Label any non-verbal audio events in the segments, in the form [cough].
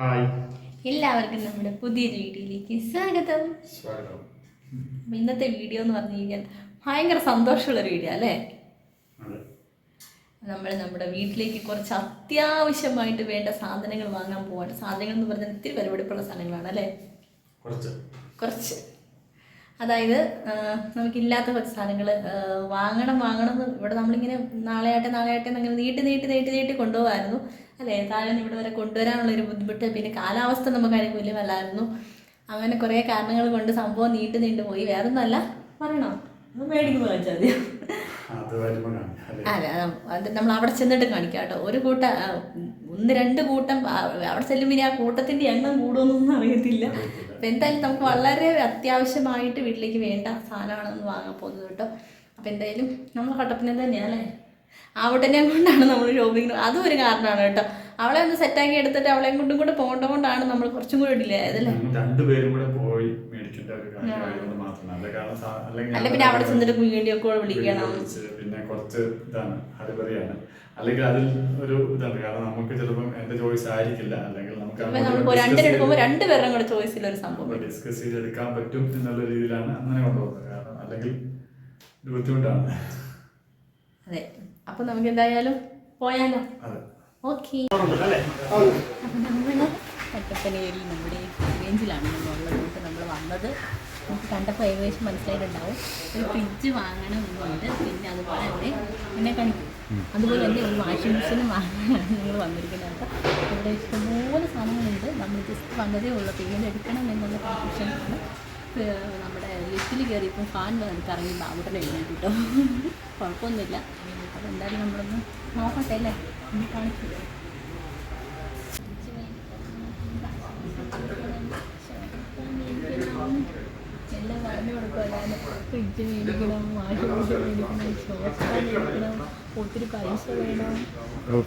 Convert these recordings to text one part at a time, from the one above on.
Hi. എല്ലാവർക്കും നമ്മുടെ പുതിയൊരു വീഡിയോയിലേക്ക് സ്വാഗതം. സ്വാഗതം. ഇന്നത്തെ വീഡിയോ എന്ന് പറഞ്ഞു കഴിഞ്ഞാൽ ഭയങ്കര സന്തോഷമുള്ള ഒരു വീഡിയോ അല്ലേ? നമ്മൾ നമ്മുടെ വീട്ടിലേക്ക് കുറച്ച് അത്യാവശ്യമായിട്ട് വേണ്ട സാധനങ്ങൾ വാങ്ങാൻ പോവാണ്. സാധനങ്ങൾ എന്ന് പറഞ്ഞാൽ ഇത്തിരി വിലപിടിപ്പുള്ള സാധനങ്ങളാണ് അല്ലേ? കുറച്ച്. കുറച്ച്. അതായത് നമുക്കില്ലാത്ത കുറച്ച് സാധനങ്ങൾ വാങ്ങണം വാങ്ങണം എന്ന് ഇവിടെ നമ്മളിങ്ങനെ നാളെ ആട്ടെ നാളെ ആട്ടെ എന്നങ്ങനെ നീട്ടി നീട്ടി നീട്ടി നീട്ടി കൊണ്ടുപോകായിരുന്നു. അല്ലേ? താഴെ ഇവിടെ വരെ കൊണ്ടുവരാനുള്ള ഒരു ബുദ്ധിമുട്ട് പിന്നെ കാലാവസ്ഥ നമുക്ക് അനുകൂല്യമല്ലായിരുന്നു അങ്ങനെ കുറേ കാരണങ്ങൾ കൊണ്ട് സംഭവം നീണ്ടു നീണ്ടു പോയി. വേറെ ഒന്നല്ല പറയണോ? അതെ മേടിക്കുമ്പോൾ വെച്ചാൽ മതി അല്ലേ? അത് നമ്മൾ അവിടെ ചെന്നിട്ട് കാണിക്കാം കേട്ടോ. ഒരു കൂട്ടം ഒന്ന് രണ്ട് കൂട്ടം അവിടെ ചെല്ലുമ്പോൾ ഇനി ആ കൂട്ടത്തിന്റെ എണ്ണം കൂടുമെന്നൊന്നും അറിയത്തില്ല. അപ്പം എന്തായാലും നമുക്ക് വളരെ അത്യാവശ്യമായിട്ട് വീട്ടിലേക്ക് വേണ്ട സാധനമാണെന്ന് വാങ്ങാൻ പോകുന്നത് കേട്ടോ. അപ്പം എന്തായാലും നമ്മൾ കട്ടപ്പന തന്നെയാണ് അല്ലേ? ആവട്ടനെ കൊണ്ടാണ് നമ്മൾ ഷോപ്പിംഗ് അതും ഒരു കാരണമാണ് കേട്ടോ. അവളെ ഒന്ന് സെറ്റാക്കി എടുത്തിട്ട് അവളെയും കൊണ്ടും കൂടെ പോകേണ്ട കൊണ്ടാണ് നമ്മൾ കുറച്ചും കൂടെ രണ്ടുപേരും കൂടെ പോയി അല്ല പിന്നെ അവിടെ ചെന്നിട്ട് കുഞ്ഞിയൊക്കെ വിളിക്കണം. പിന്നെ കുറച്ച് ഇതാണ് അടിപൊളിയാണ്. അല്ലെങ്കിൽ അതിൽ ഒരു ഇതാണ് കാരണം നമുക്ക് ചിലപ്പം എന്റെ ചോയ്സ് ആയിരിക്കില്ല. അല്ലെങ്കിൽ നമുക്ക് രണ്ടുപേരും കൂടെ ചോയ്സിൽ ഒരു സംഭവം ഡിസ്കസ് ചെയ്തെടുക്കാൻ പറ്റും എന്നുള്ള രീതിയിലാണ് അങ്ങനെ കൊണ്ടുപോകുന്നത്. കാരണം അല്ലെങ്കിൽ ബുദ്ധിമുട്ടാണ്. അതെ. അപ്പൊ നമുക്ക് എന്തായാലും പോയാലോ ഓക്കെ. അല്ലേ? അപ്പം നമ്മൾ കട്ടപ്പനയിൽ നമ്മുടെ റേഞ്ചിലാണ് നമ്മളുള്ളത് കൊണ്ട് നമ്മൾ വന്നത്. നമുക്ക് കണ്ടപ്പോൾ ഏകദേശം മനസ്സിലായിട്ടുണ്ടാവും. ഒരു ഫ്രിഡ്ജ് വാങ്ങണമെന്നുണ്ട് പിന്നെ അതുപോലെ തന്നെ എന്നെ കാണിക്കും. അതുപോലെ തന്നെ ഒരു വാഷിംഗ് മെഷീനും വാങ്ങാനാണ് നിങ്ങൾ വന്നിരിക്കുന്നത്. അപ്പം ഇവിടെ ഇഷ്ടംപോലെ സാധനങ്ങളുണ്ട്. നമ്മൾ ജസ്റ്റ് വന്നതേ ഉള്ളൂ. പിന്നെ എടുക്കണം എന്നുള്ള കൺഫ്യൂഷനാണ് നമ്മുടെ ലിഫ്റ്റിൽ കയറിയപ്പം ഫാൻ കറങ്ങി ബാബുട്ടനെ എഴുന്നേറ്റ് കിട്ടും. കുഴപ്പമൊന്നുമില്ല. അപ്പോൾ എന്തായാലും നമ്മളൊന്ന് നോക്കട്ടെ അല്ലേ? ഒന്ന് കാണിച്ചു എല്ലാം പറഞ്ഞു കൊടുക്കുമല്ലാതെ ഫ്രിഡ്ജ് മേടിക്കണം വാഷിംഗ് മെഷീൻ മേടിക്കണം ഷോപ്പ് മേടിക്കണം.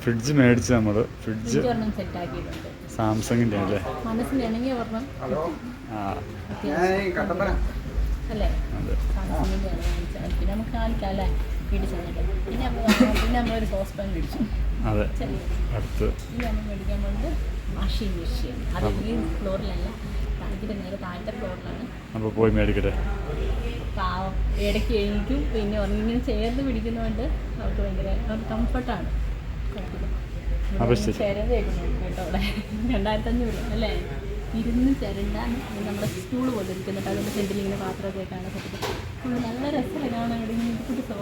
ഫ്രിഡ്ജ് മേടിച്ച് നമ്മൾ ഫ്രിഡ്ജ് സാംസങ്ങിന്റെ അല്ലേ? അല്ലേ? പിന്നെ നമുക്ക് വീട്ടിൽ ചെന്നിട്ട്. പിന്നെ നമ്മൾ പിന്നെ നമ്മളൊരു സോസ് പാൻ മേടിച്ചു. അതെ. അടുത്ത്. ഈ നമ്മൾ മേടിക്കാൻ പോകുന്നത് വാഷിംഗ് മെഷീൻ അത് ഈ ഫ്ലോറിലല്ല താഴത്തെ നേരെ താഴത്തെ ഫ്ലോറിലാണ് അപ്പോൾ പോയി മേടിക്കട്ടെ? പാവം. ഇടയ്ക്ക് എഴുതിക്കും പിന്നെ ഉറങ്ങിങ്ങനെ ചേർന്ന് പിടിക്കുന്നതുകൊണ്ട് അവർക്ക് ഭയങ്കര അവർക്ക് കംഫർട്ടാണ് നോക്കും കേട്ടോ അവിടെ. രണ്ടായിരത്തഞ്ഞൂറ് അല്ലേ? ഇരുന്ന് ചെറുണ്ടാണ് നമ്മുടെ സ്കൂൾ പോലെ ഇരിക്കുന്നുണ്ട് അതിന്റെ ഫ്രണ്ടിൽ ഇങ്ങനെ പാത്രമൊക്കെ കാണാൻ നല്ല രസമാണ് കാണാൻ? ഇവിടെ ഇങ്ങനെ ഇരിക്കുന്ന സോ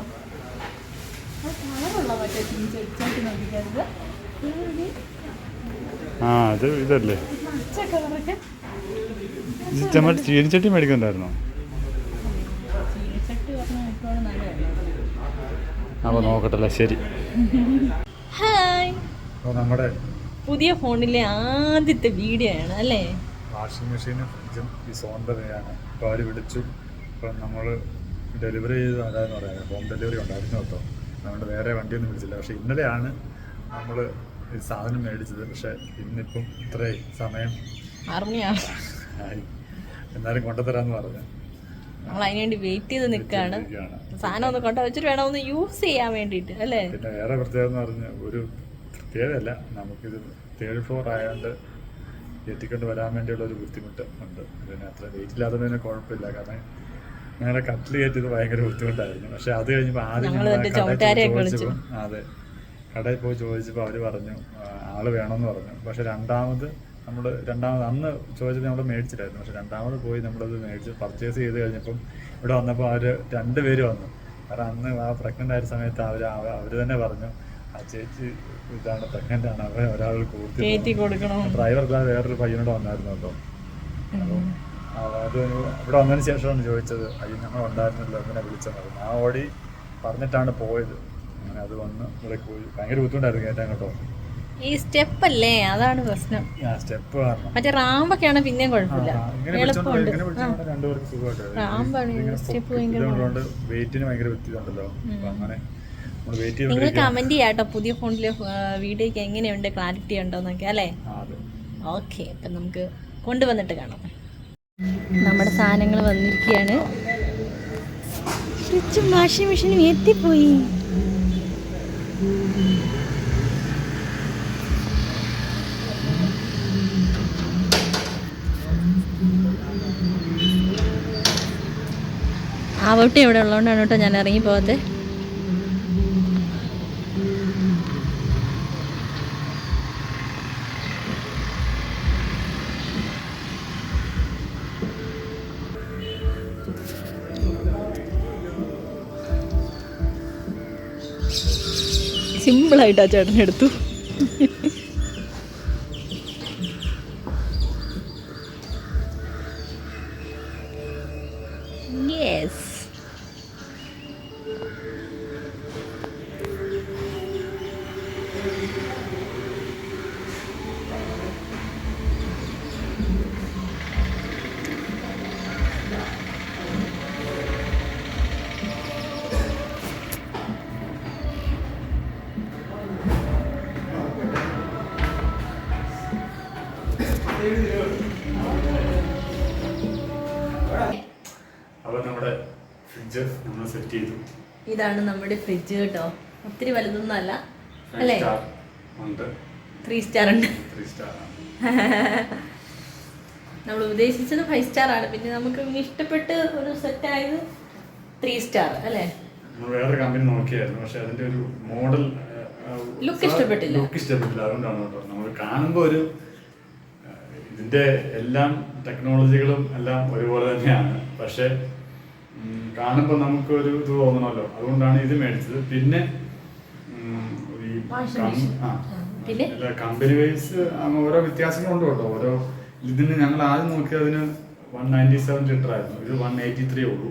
അത് കളറുള്ള മറ്റേ ചെടിച്ചാട്ടി നോക്കിക്കരുത്. ആ അത് ഇതല്ലേ? ചീനിച്ചട്ടി മേടിക്കുന്നുണ്ടായിരുന്നോ? അപ്പോൾ നോക്കട്ടല്ലേ ശരി. ഹായ്. അപ്പോൾ നമ്മുടെ പുതിയ ഫോണിലെ ആദ്യത്തെ വീഡിയോ ആണ് അല്ലേ? വാഷിംഗ് മെഷീനും ഫ്രിഡ്ജും ഈ സോണ്ടതയാണ് അപ്പോൾ അവർ വിളിച്ചു. അപ്പം നമ്മൾ ഡെലിവറി ചെയ്ത് അതായെന്ന് പറയാം ഹോം ഡെലിവറി ഉണ്ടായിരുന്നു കേട്ടോ. അതുകൊണ്ട് വേറെ വണ്ടിയൊന്നും വിളിച്ചില്ല. പക്ഷേ ഇന്നലെയാണ് നമ്മൾ ഈ സാധനം മേടിച്ചത്. പക്ഷേ ഇന്നിപ്പം ഇത്രയും സമയം എന്നാലും കൊണ്ടുതരാമെന്ന് പറഞ്ഞു. നമ്മൾ അതിന് വേണ്ടി വെയിറ്റ് ചെയ്ത് നിൽക്കുകയാണ്. സാധനം ഒന്ന് കൊണ്ടു വെച്ചിട്ട് വേണം ഒന്ന് യൂസ് ചെയ്യാൻ വേണ്ടിയിട്ട് അല്ലേ? പിന്നെ വേറെ പ്രത്യേകത എന്ന് പറഞ്ഞാൽ ഒരു പ്രത്യേകതയല്ല നമുക്കിത് തേർഡ് ഫ്ലോർ ആയതുകൊണ്ട് എത്തിക്കൊണ്ട് വരാൻ വേണ്ടിയുള്ള ഒരു ബുദ്ധിമുട്ട് ഉണ്ട്. പിന്നെ അത്ര വെയിറ്റ് ഇല്ലാത്തതിന് കുഴപ്പമില്ല. കാരണം ഞങ്ങളുടെ കട്ടിൽ കയറ്റിയത് ഭയങ്കര ബുദ്ധിമുട്ടായിരുന്നു. പക്ഷെ അത് കഴിഞ്ഞപ്പോൾ ആദ്യം ചോദിച്ചപ്പോൾ അതെ കടയിൽ പോയി ചോദിച്ചപ്പോൾ അവർ പറഞ്ഞു ആൾ വേണമെന്ന് പറഞ്ഞു. പക്ഷെ രണ്ടാമത് നമ്മൾ രണ്ടാമത് അന്ന് ചോദിച്ചത് നമ്മൾ മേടിച്ചിട്ടായിരുന്നു. പക്ഷെ രണ്ടാമത് പോയി നമ്മളത് മേടിച്ച് പർച്ചേസ് ചെയ്ത് കഴിഞ്ഞപ്പം ഇവിടെ വന്നപ്പോൾ അവർ രണ്ടുപേരും വന്നു. കാരണം അന്ന് ആ പ്രഗ്നന്റ് ആയ സമയത്ത് അവർ അവർ തന്നെ പറഞ്ഞു ആ ചേച്ചി ഇതാണ് പ്രഗ്നന്റ് ആണ് അവർ ഒരാൾ കൂട്ടി ഡ്രൈവർ അല്ലാതെ വേറൊരു പയ്യനോട് വന്നായിരുന്നു കേട്ടോ. അപ്പം അത് ഇവിടെ വന്നതിന് ശേഷമാണ് ചോദിച്ചത് അയ്യോ ഞങ്ങൾ ഉണ്ടായിരുന്നല്ലോ അങ്ങനെ വിളിച്ചത്? ആ ഓടി പറഞ്ഞിട്ടാണ് പോയത്. അങ്ങനെ അത് വന്ന് ഇവിടെ പോയി. ഭയങ്കര ബുദ്ധിമുട്ടായിരുന്നു കേട്ടാ കേട്ടോ. ഈ സ്റ്റെപ്പ് അല്ലേ അതാണ് പ്രശ്നം. സ്റ്റെപ്പ് മറ്റേ മറ്റേ റാമ്പൊക്കെയാണ് പിന്നെയും കുഴപ്പമില്ല. എളുപ്പമുണ്ട്. റാമ്പാണ് സ്റ്റെപ്പ് ഭയങ്കര നിങ്ങൾ കമന്റ് ചെയ്യാട്ടോ. പുതിയ ഫോണിലെ വീഡിയോ എങ്ങനെയുണ്ട്? ക്ലാരിറ്റി ഉണ്ടോന്നൊക്കെ അല്ലേ? ഓക്കെ അപ്പം നമുക്ക് കൊണ്ടുവന്നിട്ട് കാണാം. നമ്മുടെ സാധനങ്ങൾ വന്നിരിക്കുകയാണ്. ഫ്രിഡ്ജും വാഷിംഗ് മെഷീനും എത്തിപ്പോയി. ആവട്ടെ ഇവിടെ ഉള്ളതുകൊണ്ടാണ് കേട്ടോ ഞാൻ ഇറങ്ങി പോകാത്തത് സിമ്പിളായിട്ട് ആ ചേട്ടൻ ഇതാണ് നമ്മുടെ ഫ്രിഡ്ജ് കേട്ടോ. ഒത്തിരി വലുതൊന്നും അല്ല? അല്ലേ ത്രീ സ്റ്റാർ ഉണ്ട്. [laughs] നമ്മൾ ഉദ്ദേശിച്ചത് ഫൈവ് സ്റ്റാർ ആണ്. പിന്നെ നമുക്ക് ഇഷ്ടപ്പെട്ട് ഒരു സെറ്റ് ആയത് ത്രീ സ്റ്റാർ അല്ലേ? വേറെ കമ്പനി നോക്കിയായിരുന്നു. പക്ഷെ അതിന്റെ ഒരു മോഡൽ ലുക്ക് ഇഷ്ടപ്പെട്ടില്ല. ലുക്ക് ഇഷ്ടപ്പെട്ടില്ല. അതുകൊണ്ടാണ് കേട്ടോ. നമ്മൾ കാണുമ്പോൾ ഒരു ഇതിന്റെ എല്ലാം ടെക്നോളജികളും എല്ലാം ഒരുപോലെ തന്നെയാണ്. പക്ഷെ കാണുമ്പോൾ നമുക്ക് ഒരു ഇത് തോന്നണമല്ലോ. അതുകൊണ്ടാണ് ഇത് മേടിച്ചത്. പിന്നെ ഈ? അല്ല, കമ്പനി വൈസ് ഓരോ വ്യത്യാസങ്ങളുണ്ട് കേട്ടോ. ഓരോ ഇതിന് ഞങ്ങൾ ആദ്യം നോക്കിയതിന് വൺ നയന്റി സെവൻ ലിറ്റർ ആയിരുന്നു. ഇത് വൺ എയ്റ്റി ത്രീ ഉള്ളൂ.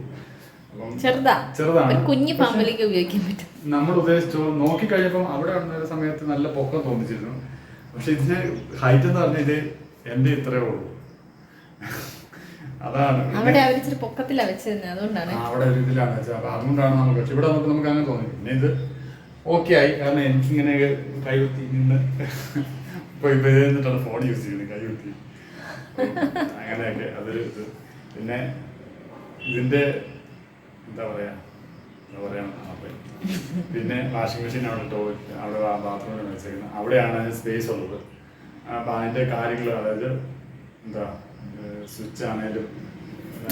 ചെറുതാണ്. കുഞ്ഞു ഫാമിലിക്ക് ഉപയോഗിക്കാൻ പറ്റും. നമ്മൾ ഉദ്ദേശിച്ചു നോക്കി കഴിഞ്ഞപ്പോൾ അവിടെ ഉണ്ടായ സമയത്ത് നല്ല പൊക്കം തോന്നിച്ചിരുന്നു. പക്ഷെ ഇതിന് ഹൈറ്റ് എന്ന് പറഞ്ഞാൽ ഇത് എന്റെ ഇത്രേ ഉള്ളൂ. അതാണ്. അവിടെ അവർ ഇച്ചിരി പൊക്കത്തിലാ വെച്ചിരുന്നത് അതുകൊണ്ടാണ്. അവിടെ ഒരു ഇതിലാണ് വെച്ചത്. അപ്പൊ അതുകൊണ്ടാണ് നമുക്ക് പക്ഷെ ഇവിടെ നമുക്ക് നമുക്ക് അങ്ങനെ തോന്നി. പിന്നെ ഇത് ഓക്കെ ആയി. കാരണം എനിക്കിങ്ങനെ കൈകുത്തി നിന്ന് ഇപ്പൊ ഇപ്പൊ എന്നിട്ടാണ് ഫോൺ യൂസ് ചെയ്യുന്നത് കൈകുത്തി. അങ്ങനെയൊക്കെ അതൊരു ഇത്. പിന്നെ ഇതിന്റെ എന്താ പറയാ? എന്താ പറയാ? പിന്നെ വാഷിംഗ് മെഷീൻ അവിടെ ടോയ്ലറ്റ് അവിടെ ബാത്റൂമിൽ വെച്ചേക്കുന്നത് അവിടെയാണ് സ്പേസ് ഉള്ളത്. അപ്പൊ അതിന്റെ കാര്യങ്ങൾ അതായത് എന്താ സ്വിച്ച് ആണേലും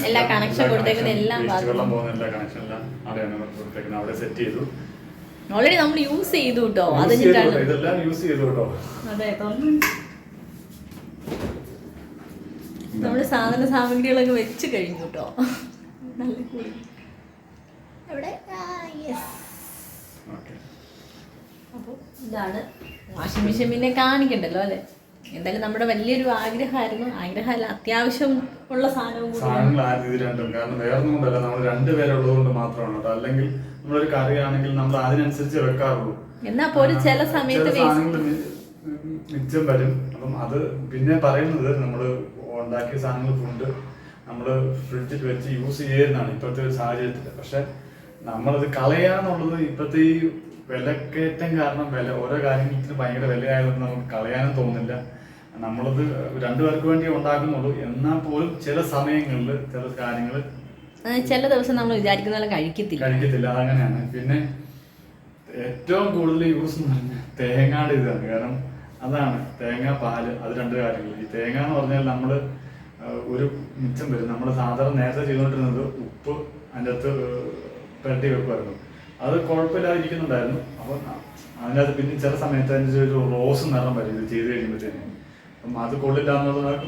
എല്ലാ കണക്ഷൻ കൊടുത്തേക്കുന്ന എല്ലാം. വെള്ളം പോകുന്ന എല്ലാ കണക്ഷൻ എല്ലാം അവിടെയാണ് കൊടുത്തേക്കുന്നത്. അവിടെ സെറ്റ് ചെയ്തു. ഓൾറെഡി നമ്മൾ യൂസ് ചെയ്തു കേട്ടോ അത് ഇതെല്ലാം യൂസ് ചെയ്തു കേട്ടോ അതെ നമ്മൾ സാധന സാമഗ്രികളൊക്കെ വെച്ച് കഴിഞ്ഞു കേട്ടോ നല്ല കൂടി. എവിടെ? അപ്പോൾ ഇതാണ് വാഷിംഗ് മെഷീൻ പിന്നെ കാണിക്കണ്ടല്ലോ അല്ലേ? എന്തായാലും നമ്മുടെ വലിയൊരു ആഗ്രഹമായിരുന്നു. ആഗ്രഹമല്ല അത്യാവശ്യം ഉള്ള സാധനവും സാധനങ്ങൾ ആ രീതി രണ്ടും. കാരണം വേറെ ഒന്നും കൊണ്ടല്ല നമ്മൾ രണ്ടുപേരുള്ളതുകൊണ്ട് മാത്രമാണ് കേട്ടോ. അല്ലെങ്കിൽ നമ്മളൊരു കറിയാണെങ്കിൽ നമ്മൾ അതിനനുസരിച്ച് വെക്കാറുള്ളൂ. എന്നാ പോലും ചില സമയത്ത് മിച്ചം വരും. അപ്പം അത് പിന്നെ പറയുന്നത് നമ്മൾ ഉണ്ടാക്കിയ സാധനങ്ങൾ ഫുഡ് നമ്മൾ ഫ്രിഡ്ജിൽ വെച്ച് യൂസ് ചെയ്യുന്നതാണ് ഇപ്പോഴത്തെ ഒരു സാഹചര്യത്തിൽ പക്ഷെ നമ്മളത് കളയാന്നുള്ളത് ഇപ്പോഴത്തെ ഈ വിലക്കയറ്റം കാരണം വില ഓരോ കാര്യങ്ങൾക്കും ഭയങ്കര വിലയായതുകൊണ്ട് നമുക്ക് കളയാനും തോന്നില്ല നമ്മളത് രണ്ടുപേർക്ക് വേണ്ടി ഉണ്ടാക്കുന്നുള്ളൂ. എന്നാൽ പോലും ചില സമയങ്ങളിൽ ചില കാര്യങ്ങൾ ചില ദിവസം നമ്മൾ വിചാരിക്കുന്ന പോലെ കഴിക്കത്തില്ല. കഴിക്കത്തില്ല. അതങ്ങനെയാണ്. പിന്നെ ഏറ്റവും കൂടുതൽ യൂസ് എന്ന് പറഞ്ഞാൽ തേങ്ങയുടെ ഇതാണ്. കാരണം അതാണ് തേങ്ങ പാൽ. അത് രണ്ട് കാര്യങ്ങൾ. ഈ തേങ്ങ എന്ന് പറഞ്ഞാൽ നമ്മൾ ഒരു മിച്ചം വരും. നമ്മൾ സാധാരണ നേരത്തെ ചെയ്തുകൊണ്ടിരുന്നത് ഉപ്പ് അതിന്റെ അകത്ത് പുരട്ടി വെക്കുമായിരുന്നു. അത് കുഴപ്പമില്ലാതിരിക്കുന്നുണ്ടായിരുന്നു. അപ്പം അതിനകത്ത് പിന്നെ ചില സമയത്ത് അതിന്റെ ഒരു റോസ് നിറം വരും. ഇത് ചെയ്ത് കഴിയുമ്പോഴത്തേന്. അപ്പം അത് കൊള്ളില്ല എന്നുള്ളത്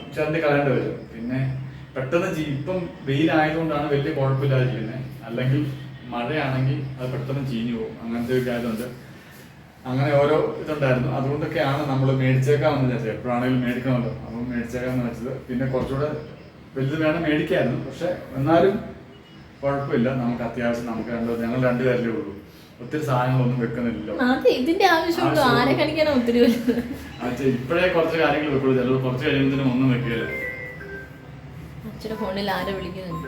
കളയേണ്ടി വരും. പിന്നെ പെട്ടെന്ന് ചീ- ഇപ്പം വെയിലായതുകൊണ്ടാണ് വലിയ കുഴപ്പമില്ലാതിരിക്കുന്നത് അല്ലെങ്കിൽ മഴയാണെങ്കിൽ അത് പെട്ടെന്ന് ചീഞ്ഞു പോകും. അങ്ങനത്തെ ഒരു കാര്യമുണ്ട് അങ്ങനെ ഓരോ ഇതുണ്ടായിരുന്നു. അതുകൊണ്ടൊക്കെയാണ് നമ്മൾ മേടിച്ചേക്കാമെന്ന് വിചാരിച്ചത് എപ്പോഴാണെങ്കിലും മേടിക്കണമല്ലോ. അപ്പം മേടിച്ചേക്കാമെന്ന് വെച്ചത് പിന്നെ കുറച്ചുകൂടെ വലുത് വേണം മേടിക്കായിരുന്നു. പക്ഷെ എന്നാലും കുഴപ്പമില്ല. നമുക്ക് അത്യാവശ്യം നമുക്ക് രണ്ടു ഞങ്ങൾ രണ്ടുപേരല്ലേ ഉള്ളൂ. ഒത്തിരി സാധനങ്ങളൊന്നും വെക്കുന്നില്ലല്ലോ. ഇതിന്റെ ആവശ്യമുള്ളൂ. ആരെ കണിക്കാനോ ഒത്തിരി വലുത്? അത് ഇപ്പോഴേ കുറച്ച് കാര്യങ്ങൾ വെക്കുള്ളൂ. ചിലപ്പോൾ കുറച്ച് കഴിയുമ്പോൾ ഒന്നും വെക്കുകയില്ല. അച്ഛയുടെ ഫോണിൽ ആരോ വിളിക്കുന്നുണ്ട്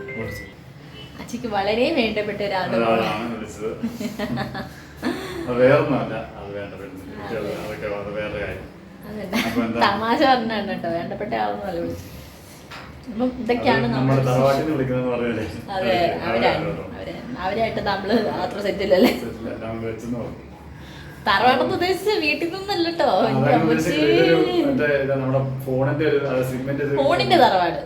അച്ഛക്ക് വളരെ വേണ്ടപ്പെട്ട ഒരാളാണ് ഫോൺ. അതാണ് വിളിച്ചത്. അത് വേറൊന്നുമല്ല. അത് വേണ്ട അതൊക്കെ അത് വേറെ കാര്യം. തമാശ പറഞ്ഞാണ് കേട്ടോ. വേണ്ടപ്പെട്ട ആളൊന്നുമല്ല വിളിച്ചത്. അപ്പം ഇതൊക്കെയാണ് നമ്മുടെ തറവാട്ടിൽ വിളിക്കുന്നത് അതെ അവരാണ്. അവരായിട്ട് നമ്മൾ അത്ര സെറ്റില്ലല്ലേ വെച്ചെന്ന് പറഞ്ഞു. ഉദ്ദേശിച്ച് വീട്ടിൽ നിന്നല്ല കേട്ടോ ഫോണിന്റെ തറവാട്.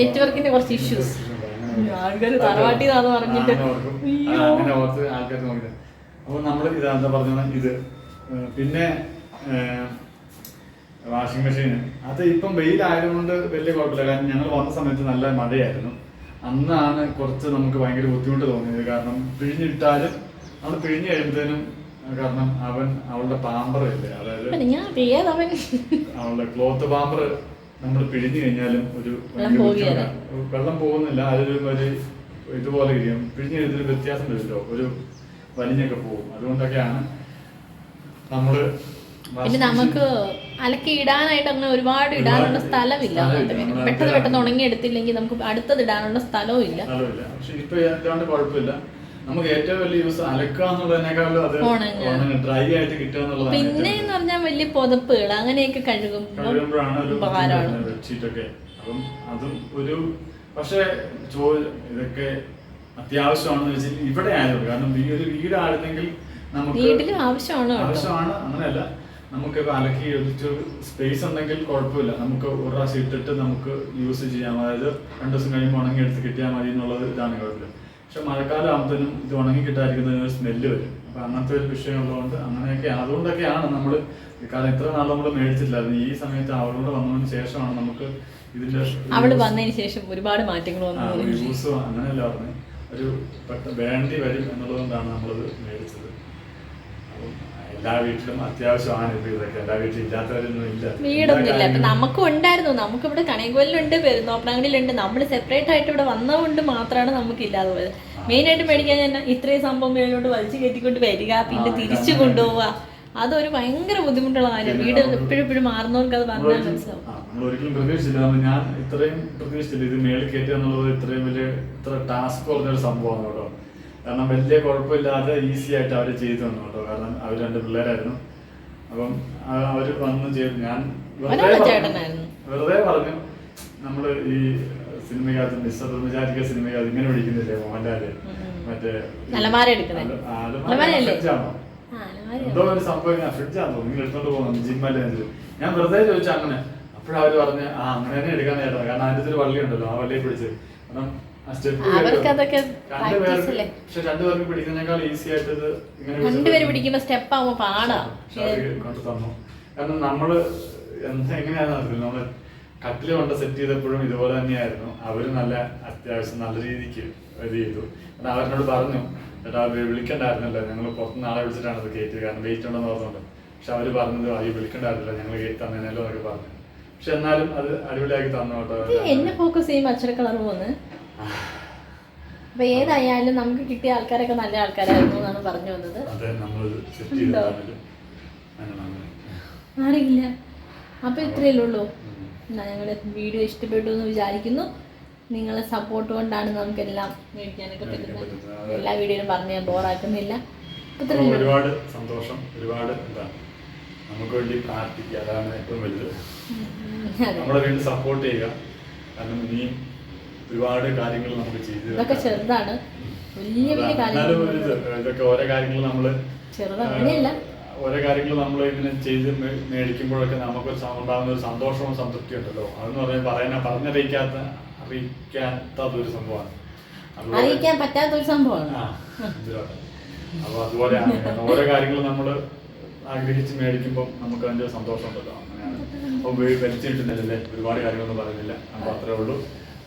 നെറ്റ്വർക്കിന്റെ കുറച്ച് തറവാട്ടിന്നാന്ന് പറഞ്ഞിട്ട്. നമ്മൾ ഇത് എന്താ പറഞ്ഞ ഇത്. പിന്നെ വാഷിംഗ് മെഷീൻ അത് ഇപ്പം വെയിലായതുകൊണ്ട് വലിയ കുഴപ്പമില്ല. കാരണം ഞങ്ങൾ വന്ന സമയത്ത് നല്ല മഴയായിരുന്നു. അന്നാണ് കുറച്ച് നമുക്ക് ഭയങ്കര ബുദ്ധിമുട്ട് തോന്നിയത്. കാരണം പിഴിഞ്ഞിട്ടാലും നമ്മൾ പിഴിഞ്ഞു കഴിയുമ്പോഴത്തേനും കാരണം അവൻ അവളുടെ പാമ്പർ ഇല്ലേ അതായത് അവളുടെ ക്ലോത്ത് പാമ്പർ നമ്മൾ പിഴിഞ്ഞു കഴിഞ്ഞാലും ഒരു വെള്ളം പോകുന്നില്ല. അതൊരു ഒരു ഇതുപോലെ ഇരിക്കും. പിഴിഞ്ഞു കഴിഞ്ഞൊരു വ്യത്യാസം വരുമല്ലോ. ഒരു വലിഞ്ഞൊക്കെ പോകും. അതുകൊണ്ടൊക്കെയാണ് നമ്മൾ പിന്നെ നമുക്ക് അലക്കി ഇടാനായിട്ട് അങ്ങനെ ഒരുപാട് ഇടാനുള്ള സ്ഥലമില്ല പെട്ടെന്ന് പെട്ടെന്ന് ഉണങ്ങി എടുത്തില്ലെങ്കിൽ നമുക്ക് അടുത്തത് ഇടാനുള്ള സ്ഥലവും ഇല്ല. നമുക്ക് ഏറ്റവും വലിയ യൂസ് അലക്കുക എന്നുള്ളതിനേക്കാളും അത് ഡ്രൈ ആയിട്ട് കിട്ടുക എന്നുള്ളതാണ് പിന്നെ എന്ന് പറഞ്ഞാൽ വലിയ പുതപ്പുകൾ അങ്ങനെയൊക്കെ കഴുകുമ്പോൾ ബെഡ്ഷീറ്റ് ഒക്കെ. അപ്പം അതും ഒരു പക്ഷെ ചോ ഇതൊക്കെ അത്യാവശ്യമാണെന്ന് വെച്ചാൽ ഇവിടെ ആയതുകൊണ്ട്. കാരണം ഈ ഒരു വീടായിരുന്നെങ്കിൽ നമുക്ക് വീട്ടിലും ആവശ്യമാണ് ആവശ്യമാണ്. അങ്ങനെയല്ല. നമുക്ക് അലക്കി ഒഴിച്ച് സ്പേസ് ഉണ്ടെങ്കിൽ കുഴപ്പമില്ല. നമുക്ക് ഒരു പ്രാവശ്യം ഇട്ടിട്ട് നമുക്ക് യൂസ് ചെയ്യാം. അതായത് രണ്ടു ദിവസം കഴിയുമ്പോൾ ഉണങ്ങി എടുത്ത് കിട്ടിയാൽ മതി എന്നുള്ളത് ഇതാണ് കുഴപ്പമില്ല പക്ഷെ മഴക്കാലം ആകുമ്പോഴത്തേനും ഇത് ഉണങ്ങി കിട്ടാതിരിക്കുന്നതിന് ഒരു സ്മെല്ല് വരും. അപ്പൊ അങ്ങനത്തെ ഒരു വിഷയം ഉള്ളതുകൊണ്ട് അങ്ങനെയൊക്കെ അതുകൊണ്ടൊക്കെയാണ് നമ്മൾ കാരണം ഇത്ര നാൾ നമ്മൾ മേടിച്ചിട്ടില്ലായിരുന്നു ഈ സമയത്ത് അവളോട് വന്നതിന് ശേഷമാണ് നമുക്ക് ഇതിന്റെ അവൾ വന്നതിന് ശേഷം ഒരുപാട് മാറ്റങ്ങൾ വന്നു. യൂസ് അങ്ങനെയല്ല പറഞ്ഞു. ഒരു വേണ്ടി വരും എന്നുള്ളതുകൊണ്ടാണ് നമ്മളത് മേടിച്ചത്. അപ്പം എല്ലാ വീട്ടിലും അത്യാവശ്യമാണ് ഇപ്പൊ ഇതൊക്കെ എല്ലാ വീട്ടിലും ഇല്ലാത്തവരൊന്നും ഇല്ല. വീടൊന്നും ഇല്ല എല്ലാ നമുക്കും ഉണ്ടായിരുന്നു നമുക്ക് ഇവിടെ കണിയങ്കോലിലുണ്ട് പെരുന്നോപ്പണങ്ങളിലുണ്ട് നമ്മൾ സെപ്പറേറ്റ് ആയിട്ട് ഇവിടെ വന്നതുകൊണ്ട് മാത്രമാണ് നമുക്ക് ഇല്ലാതെ പോയത്. മെയിൻ ആയിട്ട് മേടിക്കാൻ ഞാൻ ഇത്രയും സംഭവം മേലോട്ട് വലിച്ചു കയറ്റിക്കൊണ്ട് വരിക പിന്നെ തിരിച്ചു. കൊണ്ടുപോവുക. അതൊരു ഭയങ്കര ബുദ്ധിമുട്ടുള്ള കാര്യം വീട് എപ്പോഴും എപ്പോഴും മാറുന്നവർക്ക് അത് പറഞ്ഞാൽ മനസ്സിലാവും. നമ്മളൊരിക്കലും പ്രതീക്ഷിച്ചില്ല. ഞാൻ ഇത്രയും പ്രതീക്ഷിച്ചില്ല. ഇത് മേളിൽ കയറ്റുക എന്നുള്ളത് ഇത്രയും വലിയ ഇത്ര ടാസ്ക് പറഞ്ഞൊരു സംഭവമാണ് കേട്ടോ. കാരണം വലിയ കുഴപ്പമില്ലാതെ ഈസി ആയിട്ട് അവർ ചെയ്തു തന്നു കേട്ടോ കാരണം അവർ രണ്ട് പിള്ളേരായിരുന്നു. അപ്പം അവർ വന്നു ചെയ്തു ഞാൻ വെറുതെ പറഞ്ഞു. നമ്മൾ ഈ സിനിമയ്ക്കകത്ത് മിസ്റ്റർ ബ്രഹ്മചാരിക്ക സിനിമയ്ക്കകത്ത് ഇങ്ങനെ വിളിക്കുന്നില്ലേ മോഹൻലാൽ. മറ്റേ ഫ്രിഡ്ജാണോ? എന്തോ ഒരു സംഭവം ഞാൻ ഫ്രിഡ്ജാന്ന് തോന്നുന്നു. നിങ്ങൾ എടുത്തോണ്ട് പോകുന്നു ജിമ്മല്ലേ ഞാൻ വെറുതെ ചോദിച്ചു അങ്ങനെ. അപ്പോഴവര് പറഞ്ഞ് ആ അങ്ങനെ തന്നെ എടുക്കാൻ നേരം കാരണം അതിന്റെ ഒരു വള്ളി ഉണ്ടല്ലോ ആ വള്ളിയെ പിടിച്ച്. കാരണം ആ സ്റ്റെപ്പ് അവർക്ക് അതൊക്കെ practice പക്ഷെ രണ്ടുപേർക്ക് പിടിക്കുന്നതിനേക്കാൾ ഈസി ആയിട്ട് ഇത് രണ്ടുപേര് പിടിക്കുന്ന സ്റ്റെപ്പ് ആവുമ്പോ പാടാ. കൊണ്ട് തന്നു. കാരണം നമ്മൾ എന്താ എങ്ങനെയാണെന്ന് അറിയില്ല. നമ്മൾ കട്ടിൽ കൊണ്ട് സെറ്റ് ചെയ്തപ്പോഴും ഇതുപോലെ തന്നെയായിരുന്നു. അവർ നല്ല അത്യാവശ്യം നല്ല രീതിക്ക് ഇത് ചെയ്തു. കാരണം അവരെന്നോട് പറഞ്ഞു ചേട്ടാ അവർ വിളിക്കണ്ടായിരുന്നല്ലോ. ഞങ്ങൾ പുറത്തുനിന്ന് ആളെ വിളിച്ചിട്ടാണ് ഇത് കയറ്റിയത് കാരണം വെയിറ്റ് ഉണ്ടെന്ന് പറഞ്ഞുകൊണ്ട് പക്ഷെ അവർ പറഞ്ഞത് അയ്യോ വിളിക്കണ്ടായിരുന്നില്ല. ഞങ്ങൾ കയറ്റി തന്നേനല്ലോ എന്നൊക്കെ പറഞ്ഞു. പക്ഷെ എന്നാലും അത് അടിപൊളിയാക്കി തന്നു കേട്ടോ. എന്നെ ഫോക്കസ് ചെയ്യും അച്ഛന കളർ പോന്ന്. അപ്പൊ ഏതായാലും നമുക്ക് കിട്ടിയ ആൾക്കാരൊക്കെ നല്ല ആൾക്കാരായിരുന്നു എന്നാണ് പറഞ്ഞു വന്നത്. അറിയില്ല അപ്പൊ ഇത്രയല്ലേ ഉള്ളൂ. എന്നാ ഞങ്ങളുടെ വീഡിയോ ഇഷ്ടപ്പെട്ടു എന്ന് വിചാരിക്കുന്നു. നിങ്ങളെ സപ്പോർട്ട് കൊണ്ടാണ് നമുക്കെല്ലാം മേടിക്കാനൊക്കെ പറ്റുന്നത്. എല്ലാ വീഡിയോയിലും പറഞ്ഞ് ഞാൻ ബോറാക്കുന്നില്ല. ഒരുപാട് സന്തോഷം. ഒരുപാട് എന്താണ് നമുക്ക് വേണ്ടി പ്രാർത്ഥിക്കുക. അതാണ് ഏറ്റവും വലുത്. നമ്മളെ വീണ്ടും സപ്പോർട്ട് ചെയ്യുക. കാരണം ഇനിയും ഒരുപാട് കാര്യങ്ങൾ നമുക്ക് ചെയ്തു ഇതൊക്കെ ചെറുതാണ്. വലിയ വലിയ കാര്യങ്ങൾ ഇതൊക്കെ ഓരോ കാര്യങ്ങൾ നമ്മൾ ചെറുത്. അങ്ങനെയല്ല. ഓരോ കാര്യങ്ങൾ നമ്മൾ ഇങ്ങനെ ചെയ്ത് മേടിക്കുമ്പോഴൊക്കെ നമുക്ക് ഉണ്ടാകുന്ന ഒരു സന്തോഷവും സംതൃപ്തിയും ഉണ്ടല്ലോ. അതെന്ന് പറഞ്ഞാൽ പറയാൻ പറഞ്ഞറിയിക്കാത്ത അറിയിക്കാത്ത ഒരു സംഭവമാണ് അറിയിക്കാൻ പറ്റാത്ത ഒരു സംഭവമാണ്? അപ്പൊ അതുപോലെയാണ് ഓരോ കാര്യങ്ങൾ നമ്മൾ ആഗ്രഹിച്ച് മേടിക്കുമ്പോൾ നമുക്ക് അതിന്റെ സന്തോഷം ഉണ്ടല്ലോ അങ്ങനെയാണ്. അപ്പൊ വലിച്ചു കിട്ടുന്നില്ലല്ലേ ഒരുപാട് കാര്യങ്ങളൊന്നും പറയുന്നില്ല. അപ്പൊ അത്രേ ഉള്ളൂ.